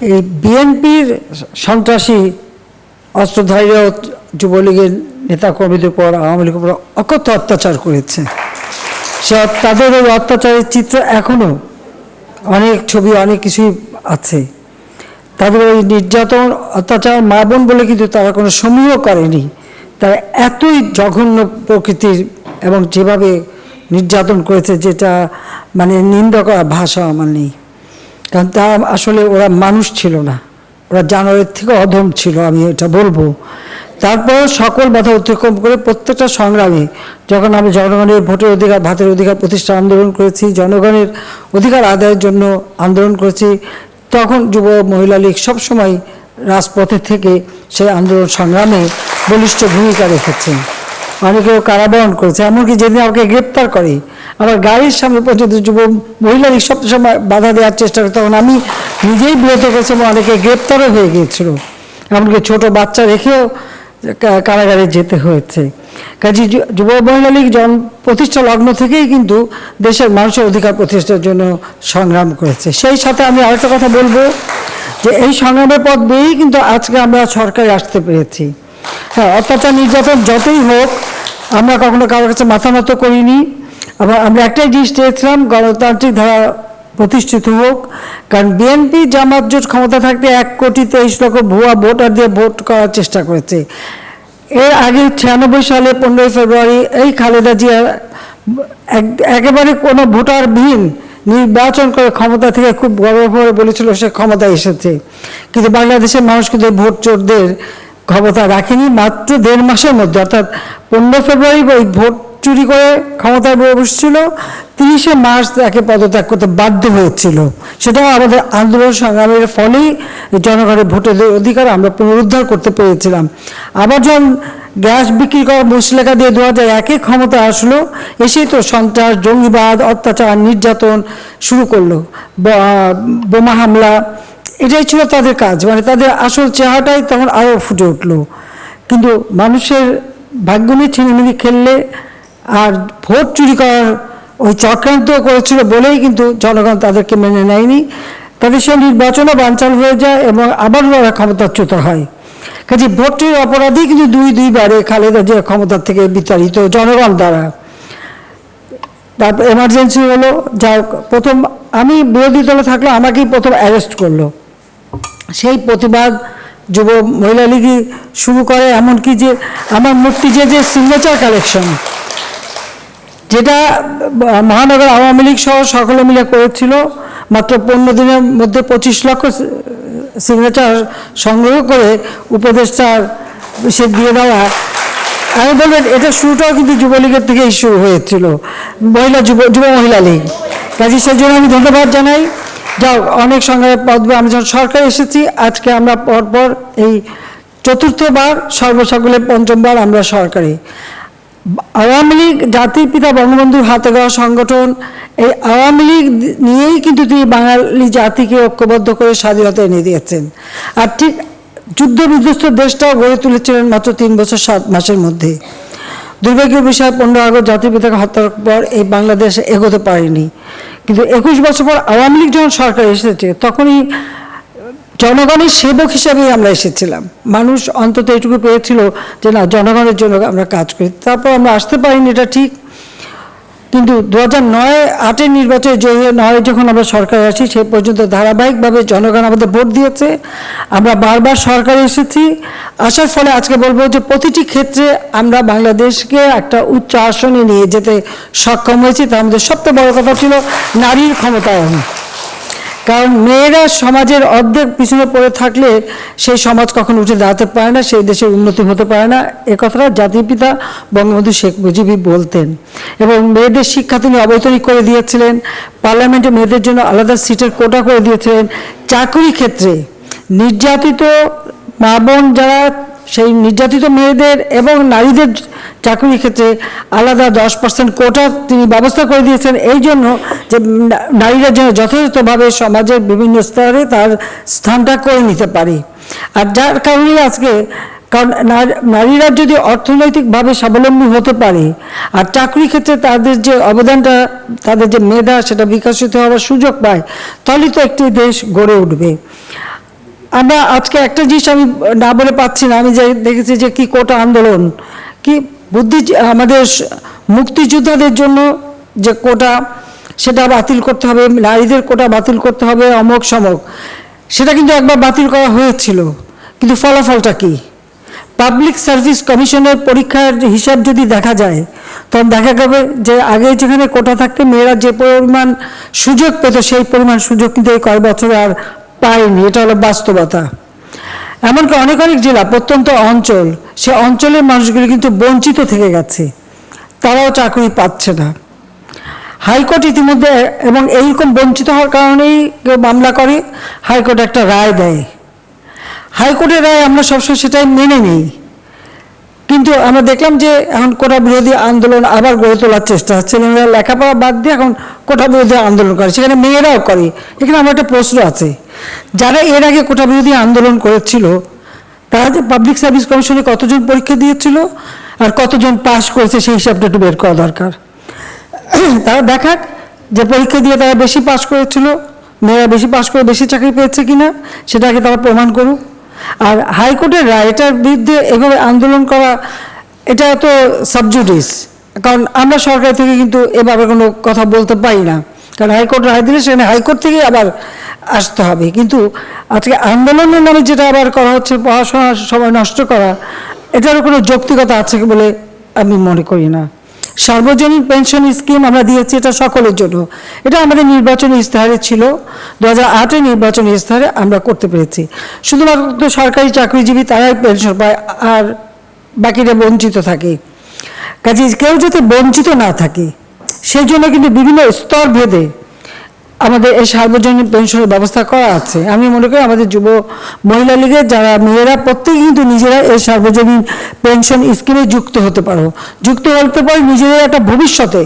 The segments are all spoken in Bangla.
এই বিএনপির সন্ত্রাসী অস্ত্রধারী যুবলীগের নেতাকর্মীদের উপর আওয়ামী লীগের উপর অকথ্য অত্যাচার করেছে। সে তাদের ওই অত্যাচারের চিত্র এখনও অনেক ছবি, অনেক কিছুই আছে। তাদের ওই নির্যাতন, অত্যাচার, মা বোন বলে কিন্তু তারা কোনো সমীহ করেনি। তারা এতই জঘন্য প্রকৃতির এবং যেভাবে নির্যাতন করেছে, যেটা মানে নিন্দা করা ভাষা আমার নেই। কারণ তা আসলে ওরা মানুষ ছিল না। ওরা জানোয়ারের থেকে অধম ছিল, আমি এটা বলব। তারপর সকল বাধা অতিক্রম করে প্রত্যেকটা সংগ্রামে যখন আমি জনগণের ভোটের অধিকার, ভাতের অধিকার প্রতিষ্ঠা আন্দোলন করেছি, জনগণের অধিকার আদায়ের জন্য আন্দোলন করেছি, তখন যুব মহিলা লীগ সবসময় রাজপথে থেকে সেই আন্দোলন সংগ্রামে বলিষ্ঠ ভূমিকা রেখেছে। অনেকেও কারাবরণ করেছে। এমনকি যেদিন আমাকে গ্রেপ্তার করে, আমার গাড়ির সামনে পর্যন্ত যুব মহিলা সব সময় বাধা দেওয়ার চেষ্টা করে, তখন আমি নিজেই বিরত করেছি এবং অনেকে গ্রেপ্তারও হয়ে গিয়েছিল। এমনকি ছোট বাচ্চা রেখেও কারাগারে যেতে হয়েছে। কাজে যুব মহিলা লীগ জন প্রতিষ্ঠা লগ্ন থেকেই কিন্তু দেশের মানুষের অধিকার প্রতিষ্ঠার জন্য সংগ্রাম করেছে। সেই সাথে আমি আরেকটা কথা বলব, যে এই সংগ্রামের পথ দিয়েই কিন্তু আজকে আমরা সরকারে আসতে পেরেছি। হ্যাঁ অত্যাচার নির্যাতন যতই হোক, আমরা কখনো কারোর কাছে মাথা মতো করিনি। আবার আমরা একটাই জিনিস চেয়েছিলাম, গণতান্ত্রিক ধারা প্রতিষ্ঠিত হোক। কারণ বিএনপি জামাত জোট ক্ষমতা থাকতে এক কোটি তেইশ লক্ষ ভুয়া ভোটার দিয়ে ভোট করার চেষ্টা করেছে। এর আগে ছিয়ানব্বই সালে পনেরোই ফেব্রুয়ারি এই খালেদা জিয়া এক- একেবারে কোনো ভোটারবিহীন নির্বাচন করে ক্ষমতা থেকে খুব গর্ব করে বলেছিল সে ক্ষমতা এসেছে। কিন্তু বাংলাদেশের মানুষ কিন্তু ভোট চোরদের ক্ষমতা রাখেনি, মাত্র দেড় মাসের মধ্যে, অর্থাৎ পনেরো ফেব্রুয়ারি ওই ভোট চুরি করে ক্ষমতায় বসছিল তিরিশে মার্চ তাকে পদত্যাগ করতে বাধ্য হয়েছিল। সেটাও আমাদের আন্দোলন সংগ্রামের ফলেই জনগণের ভোটের অধিকার আমরা পুনরুদ্ধার করতে পেরেছিলাম। আবার যখন গ্যাস বিক্রি করা মুসলেখা দিয়ে দু হাজার একে ক্ষমতা আসলো এসেই তো সন্ত্রাস, জঙ্গিবাদ, অত্যাচার, নির্যাতন শুরু করল। বোমা হামলা এটাই ছিল তাদের কাজ। মানে তাদের আসল চেহারাটাই তখন আরও ফুটে উঠল। কিন্তু মানুষের ভাগ্য নিয়ে ছিনিমিনি খেললে আর ভোট চুরি করার ওই চক্রান্ত করেছিল বলেই কিন্তু জনগণ তাদেরকে মেনে নেয়নি। তাদের সে নির্বাচনও বানচাল হয়ে যায় এবং আবারও ওরা ক্ষমতাচ্যুত হয়। কাজে ভোট চুরির অপরাধী কিন্তু দুই দুইবারে খালেদা জিয়া ক্ষমতার থেকে বিতাড়িত জনগণ দ্বারা। তারপর এমার্জেন্সি হলো যা প্রথম আমি বিরোধী দলে থাকলে আমাকেই প্রথম অ্যারেস্ট করল। সেই প্রতিবাদ যুব মহিলা লীগই শুরু করে, এমনকি যে আমার মূর্তি যে যে সিগনেচার কালেকশন যেটা মহানগর আওয়ামী লীগ সহ সকলে মিলে করেছিল, মাত্র পনেরো দিনের মধ্যে পঁচিশ লক্ষ সিগনেচার সংগ্রহ করে উপদেষ্টার সে দিয়ে দেওয়া। আমি বলবেন এটা শুরুটাও কিন্তু যুবলীগের থেকেই শুরু হয়েছিল, মহিলা যুব যুব মহিলা লীগ। কাজে সেই জন্য আমি ধন্যবাদ জানাই। যাও, অনেক সংগ্রামের পদবে আমি যখন সরকার এসেছি, আজকে আমরা পরপর এই চতুর্থবার, সর্বসকলে পঞ্চমবার আমরা সরকারি। আওয়ামী লীগ জাতির পিতা বঙ্গবন্ধুর হাতে গড়া সংগঠন, এই আওয়ামী লীগ নিয়েই কিন্তু তিনি বাঙালি জাতিকে ঐক্যবদ্ধ করে স্বাধীনতা এনে দিয়েছেন। আর ঠিক যুদ্ধ বিধ্বস্ত দেশটাও গড়ে তুলেছিলেন মাত্র তিন বছর, সাত মাসের মধ্যে। দুর্ভাগ্যের বিষয় পনেরো আগস্ট জাতির পিতাকে হত্যার পর এই বাংলাদেশ এগোতে পারেনি। কিন্তু একুশ বছর পর আওয়ামী লীগ যখন সরকার এসেছে, তখনই জনগণের সেবক হিসাবেই আমরা এসেছিলাম। মানুষ অন্তত এটুকু পেয়েছিল যে, না, জনগণের জন্য আমরা কাজ করি। তারপর আমরা আসতে পারিনি, এটা ঠিক। কিন্তু দু হাজার নয়, আটের নির্বাচনে জয়ী নয় যখন আমরা সরকারে আসি, সে পর্যন্ত ধারাবাহিকভাবে জনগণ আমাদের ভোট দিয়েছে। আমরা বারবার সরকারে এসেছি। আসার ফলে আজকে বলব যে প্রতিটি ক্ষেত্রে আমরা বাংলাদেশকে একটা উচ্চ আসনে নিয়ে যেতে সক্ষম হয়েছি। তার মধ্যে সবচেয়ে বড় কথা ছিল নারীর ক্ষমতায়ন। কারণ মেয়েরা সমাজের অর্ধেক পিছনে পড়ে থাকলে সেই সমাজ কখনো উঠে দাঁড়াতে পারে না, সেই দেশের উন্নতি হতে পারে না। এ কথাটা জাতির পিতা বঙ্গবন্ধু শেখ মুজিবই বলতেন। এবং মেয়েদের শিক্ষা তিনি অবৈতনিক করে দিয়েছিলেন। পার্লামেন্টে মেয়েদের জন্য আলাদা সিটের কোটা করে দিয়েছিলেন। চাকরি ক্ষেত্রে নির্যাতিত মা বোন যারা সেই নির্যাতিত মেয়েদের এবং নারীদের চাকরির ক্ষেত্রে আলাদা দশ পার্সেন্ট কোটা তিনি ব্যবস্থা করে দিয়েছেন। এই জন্য যে নারীরা যেন যথাযথভাবে সমাজের বিভিন্ন স্তরে তার স্থানটা করে নিতে পারে। আর যার কারণে আজকে কারণ নারীরা যদি অর্থনৈতিকভাবে স্বাবলম্বী হতে পারে, আর চাকরি ক্ষেত্রে তাদের যে অবদানটা, তাদের যে মেধা, সেটা বিকশিত হওয়ার সুযোগ পায়, তাহলে তো একটি দেশ গড়ে উঠবে। আমরা আজকে একটা জিনিস আমি না বলে পাচ্ছি না, আমি যে দেখেছি যে কি কোটা আন্দোলন, কি বুদ্ধি আমাদের মুক্তিযোদ্ধাদের জন্য যে কোটা, সেটা বাতিল করতে হবে, নারীদের কোটা বাতিল করতে হবে অমক সমক সেটা কিন্তু একবার বাতিল করা হয়েছিল, কিন্তু ফলাফলটা কি? পাবলিক সার্ভিস কমিশনের পরীক্ষার হিসাব যদি দেখা যায়, তখন দেখা যাবে যে আগে যেখানে কোটা থাকতে, মেয়েরা যে পরিমাণ সুযোগ পেত, সেই পরিমাণ সুযোগ কিন্তু এই কয়েক বছরে আর পায়নি, এটা হলো বাস্তবতা। এমনকি অনেক অনেক জেলা, প্রত্যন্ত অঞ্চল, সে অঞ্চলের মানুষগুলি কিন্তু বঞ্চিত থেকে গেছে। তারাও চাকরি পাচ্ছে না। হাইকোর্ট ইতিমধ্যে এবং এইরকম বঞ্চিত হওয়ার কারণেই কেউ মামলা করে, হাইকোর্ট একটা রায় দেয়। হাইকোর্টের রায় আমরা সবসময় সেটাই মেনে নিই। কিন্তু আমরা দেখলাম যে এখন কোটা বিরোধী আন্দোলন আবার গড়ে তোলার চেষ্টা হচ্ছে। ছেলেমেয়েরা লেখাপড়া বাদ দিয়ে এখন কোটা বিরোধী আন্দোলন করে। সেখানে মেয়েরাও করে। এখানে আমার একটা প্রশ্ন আছে। যারা এর আগে কোটা বিরোধী আন্দোলন করেছিল, তারা যে পাবলিক সার্ভিস কমিশনে কতজন পরীক্ষা দিয়েছিল আর কতজন পাশ করেছে সেই হিসাবটা একটু বের করা দরকার। তারা দেখাক যে পরীক্ষা দিয়ে তারা বেশি পাশ করেছিল, মেয়েরা বেশি পাশ করে বেশি চাকরি পেয়েছে কিনা, সেটাকে তারা প্রমাণ করুক। আর হাইকোর্টের রায় এটার বিরুদ্ধে এভাবে আন্দোলন করা, এটা তো সাবজুডিস কারণ আমরা সরকার থেকে কিন্তু এভাবে কোনো কথা বলতে পারি না। কারণ হাইকোর্ট রায় দিলে সেখানে হাইকোর্ট থেকেই আবার আসতে হবে। কিন্তু আজকে আন্দোলনের নামে যেটা আবার করা হচ্ছে, পড়াশোনার সময় নষ্ট করা, এটারও কোনো যৌক্তিকতা আছে বলে আমি মনে করি না। সার্বজনীন পেনশন স্কিম আমরা দিয়েছি এটা সকলের জন্য। এটা আমাদের নির্বাচন ইস্তাহারে ছিল। দু হাজার আটের নির্বাচন ইস্তাহারে আমরা করতে পেরেছি। শুধুমাত্র সরকারি চাকরিজীবী তারাই পেনশন পায় আর বাকিরা বঞ্চিত থাকে। কাজে কেউ যাতে বঞ্চিত না থাকে, সেই জন্য কিন্তু বিভিন্ন স্তর ভেদে আমাদের এই সার্বজনীন পেনশনের ব্যবস্থা করা আছে। আমি মনে করি আমাদের যুব মহিলা লীগের যারা মেয়েরা প্রত্যেকে কিন্তু নিজেরা এই সার্বজনীন পেনশন স্কিমে যুক্ত হতে পারো। যুক্ত হতে পারো নিজেদের একটা ভবিষ্যতে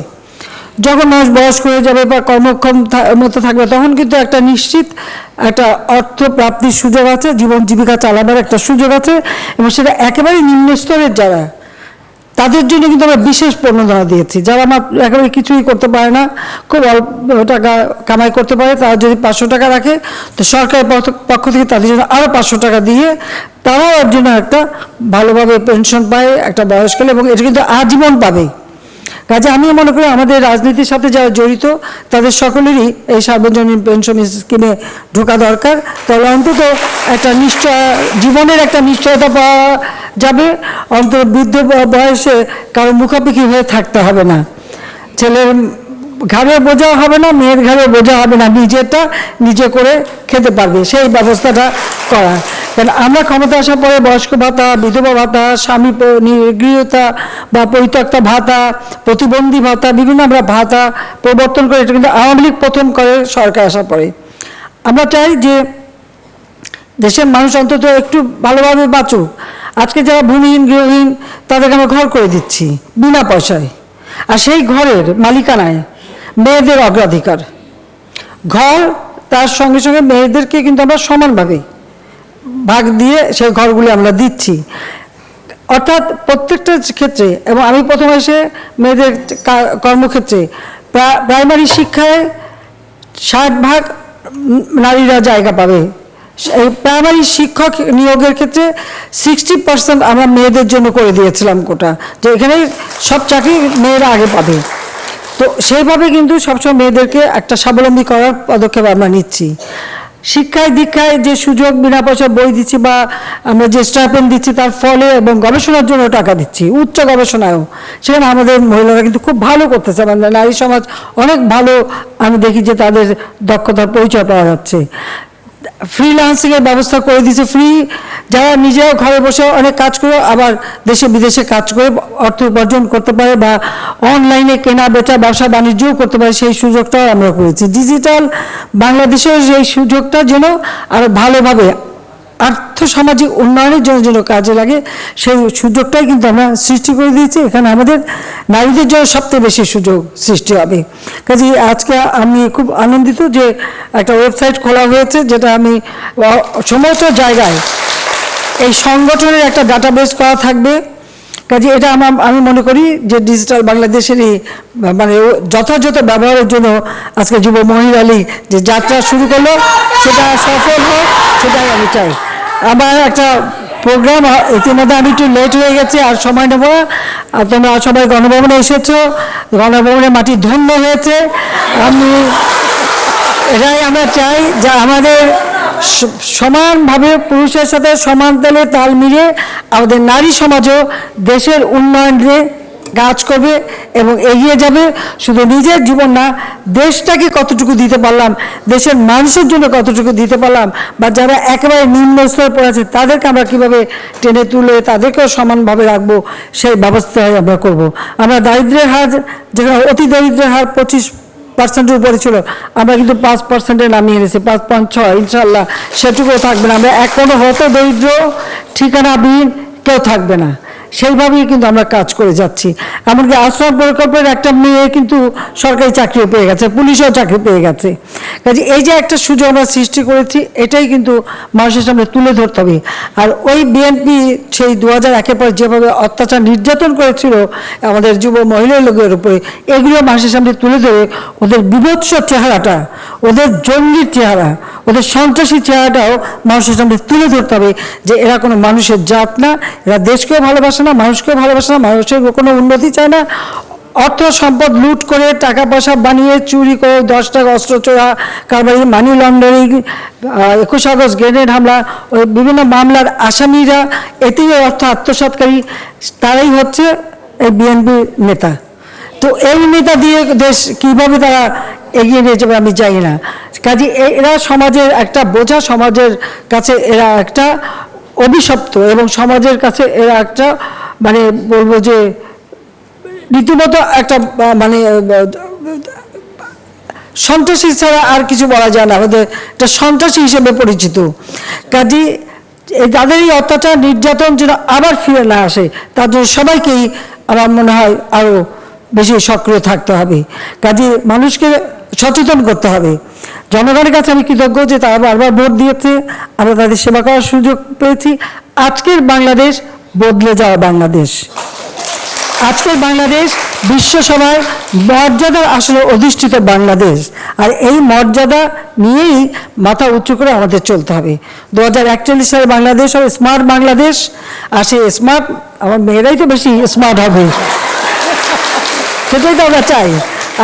যখন মানুষ বয়স্ক হয়ে যাবে বা কর্মক্ষম মতো থাকবে, তখন কিন্তু একটা নিশ্চিত একটা অর্থ প্রাপ্তির সুযোগ আছে, জীবন জীবিকা চালাবার একটা সুযোগ আছে এবং সেটা একেবারে নিম্ন স্তরের যারা তাদের জন্য কিন্তু আমরা বিশেষ প্রণোদনা দিয়েছি। যারা আমার একেবারে কিছুই করতে পারে না, খুব অল্প টাকা কামাই করতে পারে, তারা যদি পাঁচশো টাকা রাখে, তো সরকারের পক্ষ- থেকে তাদের জন্য আরও পাঁচশো টাকা দিয়ে তারাও এর জন্য একটা ভালোভাবে পেনশন পায়, একটা বয়সকালে এবং এটা কিন্তু আজীবন পাবে। কাজে আমি মনে করি আমাদের রাজনীতির সাথে যারা জড়িত, তাদের সকলেরই এই সার্বজনীন পেনশন স্কিমে ঢোকা দরকার। তাহলে অন্তত একটা নিশ্চয়, জীবনের একটা নিশ্চয়তা পাওয়া যাবে। অন্তত বৃদ্ধ বয়সে কারও মুখাপুখি হয়ে থাকতে হবে না। ছেলের ঘাড়ে বোঝা হবে না, মেয়ের ঘাড়ে বোঝা হবে না নিজেরটা নিজে করে খেতে পারবে, সেই ব্যবস্থাটা করা। কারণ আমরা ক্ষমতা আসার পরে বয়স্ক ভাতা, বিধবা ভাতা, স্বামী নিগৃহীতা বা পরিত্যক্ত ভাতা, প্রতিবন্ধী ভাতা, বিভিন্ন আমরা ভাতা প্রবর্তন করে, এটা কিন্তু আওয়ামী লীগ প্রথম করে সরকার আসার পরে। আমরা চাই যে দেশের মানুষ অন্তত একটু ভালোভাবে বাঁচুক। আজকে যারা ভূমিহীন, গৃহহীন, তাদেরকে আমরা ঘর করে দিচ্ছি, বিনা পয়সায়। আর সেই ঘরের মালিকানায় মেয়েদের অগ্রাধিকার। ঘর, তার সঙ্গে সঙ্গে মেয়েদেরকে কিন্তু আমরা সমানভাবে ভাগ দিয়ে সেই ঘরগুলি আমরা দিচ্ছি। অর্থাৎ প্রত্যেকটা ক্ষেত্রে, এবং আমি প্রথমে এসে মেয়েদের কর্মক্ষেত্রে প্রাইমারি শিক্ষায় ষাট ভাগ নারীরা জায়গা পাবে। এই প্রাইমারি শিক্ষক নিয়োগের ক্ষেত্রে সিক্সটি পার্সেন্ট আমরা মেয়েদের জন্য করে দিয়েছিলাম কোটা, যে এখানে সব চাকরি মেয়েরা আগে পাবে। তো সেইভাবে কিন্তু সবসময় মেয়েদেরকে একটা স্বাবলম্বী করার পদক্ষেপ আমরা নিচ্ছি। শিক্ষায় দীক্ষায় যে সুযোগ, বিনা পয়সা বই দিচ্ছি বা আমরা যে স্টাইপেন দিচ্ছি তার ফলে এবং গবেষণার জন্য টাকা দিচ্ছি, উচ্চ গবেষণায়ও। সেখানে আমাদের মহিলারা কিন্তু খুব ভালো করতেছে। আমাদের নারী সমাজ অনেক ভালো, আমি দেখি যে তাদের দক্ষতার পরিচয় পাওয়া যাচ্ছে। ফ্রিল্যান্সিংয়ের ব্যবস্থা করে দিয়েছে ফ্রি যারা নিজেও ঘরে বসে অনেক কাজ করে আবার দেশে বিদেশে কাজ করে অর্থ উপার্জন করতে পারে বা অনলাইনে কেনা বেচা ব্যবসা বাণিজ্যও করতে পারে, সেই সুযোগটাও আমরা করেছি। ডিজিটাল বাংলাদেশের সেই সুযোগটা যেন আরও ভালোভাবে আর্থসামাজিক উন্নয়নের জন্য যেন কাজে লাগে, সেই সুযোগটাই কিন্তু আমরা সৃষ্টি করে দিয়েছি। এখানে আমাদের নারীদের জন্য সবচেয়ে বেশি সুযোগ সৃষ্টি হবে। কাজে আজকে আমি খুব আনন্দিত যে একটা ওয়েবসাইট খোলা হয়েছে, যেটা আমি সমস্ত জায়গায় এই সংগঠনের একটা ডাটাবেস করা থাকবে। কাজে এটা আমার, আমি মনে করি যে ডিজিটাল বাংলাদেশেরই মানে যথাযথ ব্যবহারের জন্য আজকে যুব মহিলা যে যাত্রা শুরু করল, সেটা সফল হোক, সেটাই আমি চাই। আমার একটা প্রোগ্রাম ইতিমধ্যে আমি একটু লেট হয়ে গেছি, আর সময় নেব আর তোমরা সবাই গণভবনে এসেছ। গণভবনের মাটি ধন্য হয়েছে। আমি এটাই আমরা চাই যে আমাদের সমানভাবে পুরুষের সাথে সমান তালে তাল মিলিয়ে আমাদের নারী সমাজও দেশের উন্নয়নে কাজ করবে এবং এগিয়ে যাবে। শুধু নিজের জীবন না, দেশটাকে কতটুকু দিতে পারলাম, দেশের মানুষের জন্য কতটুকু দিতে পারলাম, বা যারা একেবারে নিম্ন স্তরে পড়ে আছে, তাদেরকে আমরা কীভাবে টেনে তুলে তাদেরকেও সমানভাবে রাখব, সেই ব্যবস্থায় আমরা করব। আমরা দারিদ্র্যের হার, যেখানে অতি দারিদ্র্যের হার পঁচিশ পার্সেন্টের উপরে ছিল, আমরা কিন্তু পাঁচ পার্সেন্টে নামিয়ে এনেছি, পাঁচ পাঁচ ছয় ইনশাল্লাহ সেটুকুও থাকবে না। আমরা কোনো হতো দরিদ্র ঠিকানাবিহীন কেউ থাকবে না। সেইভাবেই কিন্তু আমরা কাজ করে যাচ্ছি। এমনকি আশ্রম প্রকল্পের একটা মেয়ে কিন্তু সরকারি চাকরিও পেয়ে গেছে, পুলিশও চাকরি পেয়ে গেছে। কাজে এই যে একটা সুযোগ আমরা সৃষ্টি করেছি, এটাই কিন্তু মানুষের সামনে তুলে ধরতে হবে। আর ওই বিএনপি সেই দু হাজার একের পর যেভাবে অত্যাচার নির্যাতন করেছিল আমাদের যুব মহিলা লোকের উপরে, এগুলো মানুষের সামনে তুলে ধরে ওদের বিভৎস চেহারাটা, ওদের জঙ্গির চেহারা ওদের সন্ত্রাসী চেহারাটাও মানুষের সামনে তুলে ধরতে হবে যে এরা কোনো মানুষের জাত না, এরা দেশকেও ভালোবাসে না, মানুষকেও ভালোবাসে না, মানুষের কোনো উন্নতি চায় না। অর্থ সম্পদ লুট করে টাকা পয়সা বানিয়ে চুরি করে দশ টাকা অস্ত্র চোরা কারবারি মানি লন্ডারিং একুশ আগস্ট গ্রেনেড হামলা, ওই বিভিন্ন মামলার আসামিরা এতেই অর্থ আত্মসাৎকারী, তারাই হচ্ছে এই বিএনপি নেতা। তো এই নেতা দিয়ে দেশ কীভাবে তারা এগিয়ে নিয়ে যাবে আমি জানি না। কাজে এরা সমাজের একটা বোঝা, সমাজের কাছে এরা একটা অভিশপ্ত এবং সমাজের কাছে এরা একটা মানে বলব যে রীতিমতো একটা মানে সন্ত্রাসী ছাড়া আর কিছু বলা যায় না। আমাদের একটা সন্ত্রাসী হিসেবে পরিচিত। কাজে তাদের এই অত্যাচার, নির্যাতন যেন আবার ফিরে না আসে, তার জন্য সবাইকেই আমার মনে হয় আরও বেশি সক্রিয় থাকতে হবে। কাজে মানুষকে সচেতন করতে হবে। জনগণের কাছে আমি কৃতজ্ঞ যে তারা বারবার ভোট দিয়েছে, আমরা তাদের সেবা করার সুযোগ পেয়েছি। আজকের বাংলাদেশ বদলে যাওয়া বাংলাদেশ। আজকের বাংলাদেশ বিশ্বসভায় মর্যাদার আসলে অধিষ্ঠিত বাংলাদেশ। আর এই মর্যাদা নিয়েই মাথা উঁচু করে আমাদের চলতে হবে। দু হাজার একচল্লিশ সালে বাংলাদেশ হবে স্মার্ট বাংলাদেশ। আর সেই স্মার্ট আমার মেয়েরাই তো বেশি স্মার্ট হবে। সেটাই তো আমরা চাই।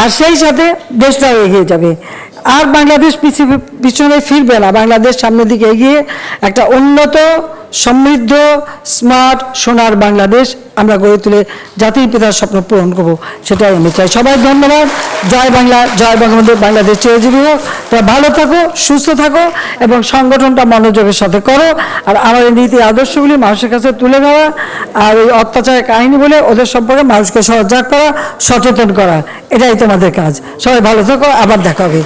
আর সেই সাথে দেশটা এগিয়ে যাবে। আর বাংলাদেশ পিছনে ফিরবে না। বাংলাদেশ সামনের দিকে এগিয়ে একটা উন্নত সমৃদ্ধ, স্মার্ট, সোনার বাংলাদেশ আমরা গড়ে তুলে জাতির পিতার স্বপ্ন পূরণ করব, সেটাই আমি চাই। সবাই ধন্যবাদ। জয় বাংলা, জয় বঙ্গবন্ধু, বাংলাদেশ চিরজীবী হোক। তোমরা ভালো থাকো, সুস্থ থাকো এবং সংগঠনটা মনোযোগের সাথে করো। আর আমাদের নীতি আদর্শগুলি মানুষের কাছে তুলে দেওয়া আর ওই অত্যাচারের কাহিনী বলে ওদের সম্পর্কে মানুষকে সজাগ করা, সচেতন করা, এটাই তোমাদের কাজ। সবাই ভালো থাকো, আবার দেখা হবে।